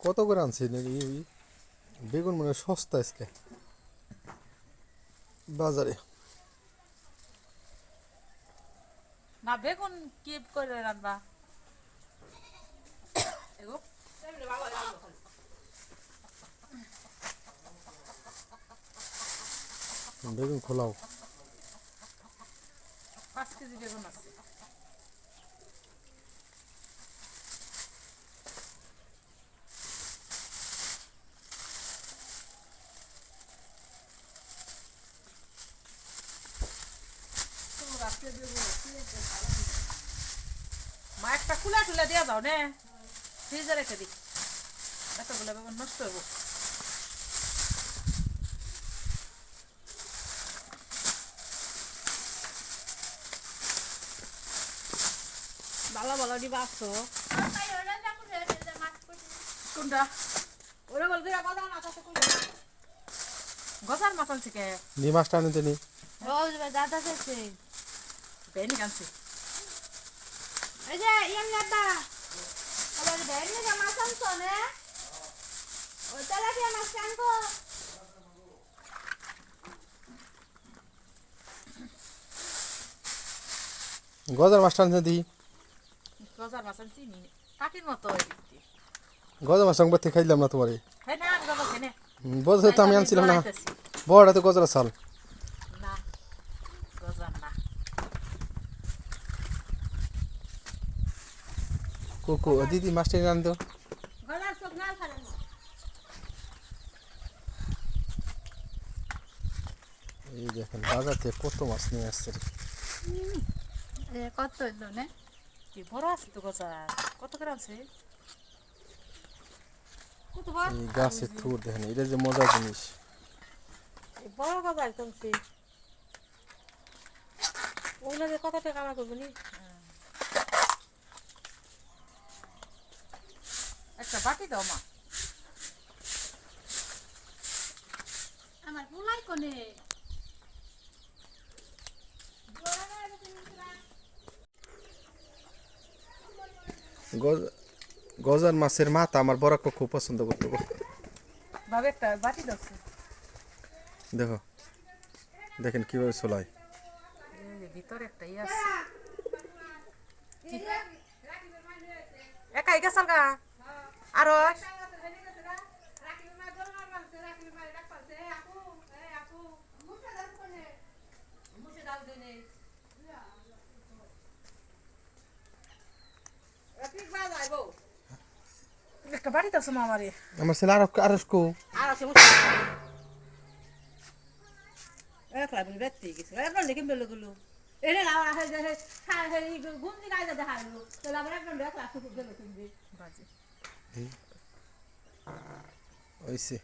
কত করে আনছেন বেগুন মানে সস্তা আজকে? বাজারে। না বেগুন কি করে রান্না বেগুন খোলাও। পাঁচ কেজি বেগুন আছে। মা একটা কুলা টুলা দিয়া যাও নে। ফ্রিজে রেখে দি। এতগুলো নষ্ট হব ভালো ভালো দিবা আসছো কোনটা? ওরা বলবি গজার মাছ কে? নি মাছটা আনতে নি। দাদা চাইছে বেনি আনছি এই যে ইয়াম দাদা আবার বের নিয়ে মাছ আনছো নে ওই তেলাপিয়া মাছ আনব গজার মাছটা আনতে দি গজার মাছ আনছি নি কাকির মতো। গজার মাছ সংবাদ থেকে খাইলাম না তোমারে হ্যাঁ না আমি গজা খেনে বলছে তো আমি আনছিলাম না। বড়টা তো গজরা চাল না গজার না কোকো দিদি মাছটা এনে আনতো এই দেখেন বাজার থেকে কত মাছ নিয়ে আসছে রে। কত নে? কি বড় আছে তো গজা কত কত বড়? এই গাছের থুর দেখেন এটা যে মজার জিনিস। বড় গজা আনছি ওগুলো যে কত টাকা আমার করব নি? বাটি দাও মা। আমার পুলাই কোনে? গজার মাছের মাথা আমার বড় খুব পছন্দ করতো ভাবে একটা বাটি দাও দেখো দেখেন কীভাবে চলায় ভিতরে একটা ইয়ে আছে? একাই আরও একটা বাড়ি দাও মা আমার ছেলে আরও আরও কো। আর আছে মুছে একলা বিল ব্যক্তি গেছে। একলা দেখি বেলো গুলো। এনে লাও আছে যে সার হেরি গুন্দি গাইতে দেখাল তো লাভ একদম দেখ লাস্ট খুব তুমি বাজে। Oi, C.